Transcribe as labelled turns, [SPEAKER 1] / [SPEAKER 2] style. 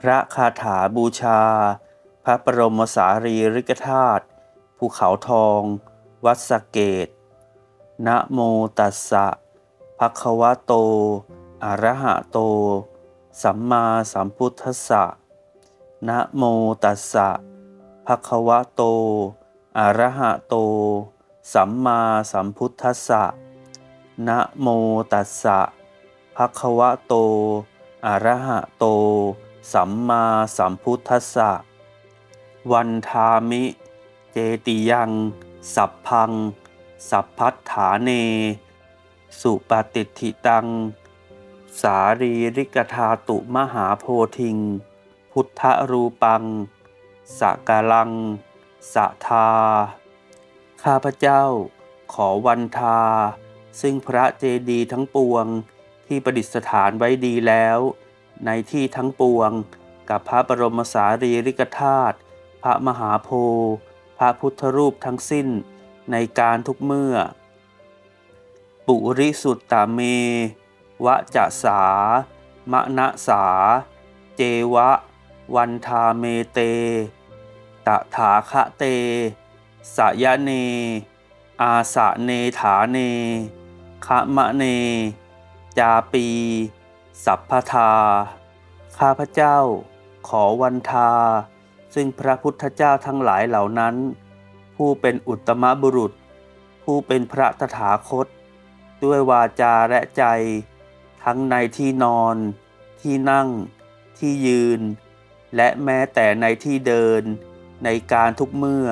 [SPEAKER 1] พระคาถาบูชา พระบรมสารีริกธาตุภูเขาทอง วัดสเกตนะโมตัสสะภะคะวะโต อะระหะโต สัมมาสัมพุทธัสสะนะโมตัสสะภะคะวะโต อะระหะโต สัมมาสัมพุทธัสสะนะโมตัสสะภะคะวะโต อะระหะโต สัมมาสัมพุทธัสสะ วันทามิ เจติยัง สัพพัง สัพพัทธาเน สุปฏิทิตัง สารีริกธาตุมหาโพธิง พุทธรูปังสกกาลังสะทา ข้าพเจ้า ขอวันทา ซึ่งพระเจดีย์ทั้งปวงที่ประดิษฐานไว้ดีแล้ว ในที่ทั้งปวง กับพระบรมสารีริกธาตุพระมหาโพธิ์พระพุทธรูปทั้งสิ้น ในการทุกเมื่อ ปุริสุตตาเม วะจะสา มะนะสา เจวะ วันทาเมเต ตถาคะเต สยะเน อาสะเนถาเนคะมะเน จาปี สัพพทา ข้าพเจ้า ขอวันทา ซึ่งพระพุทธเจ้าทั้งหลายเหล่านั้น ผู้เป็นอุตมบุรุษ ผู้เป็นพระตถาคต ด้วยวาจาและใจ ทั้งในที่นอน ที่นั่ง ที่ยืน และแม้แต่ในที่เดิน ในการทุกเมื่อ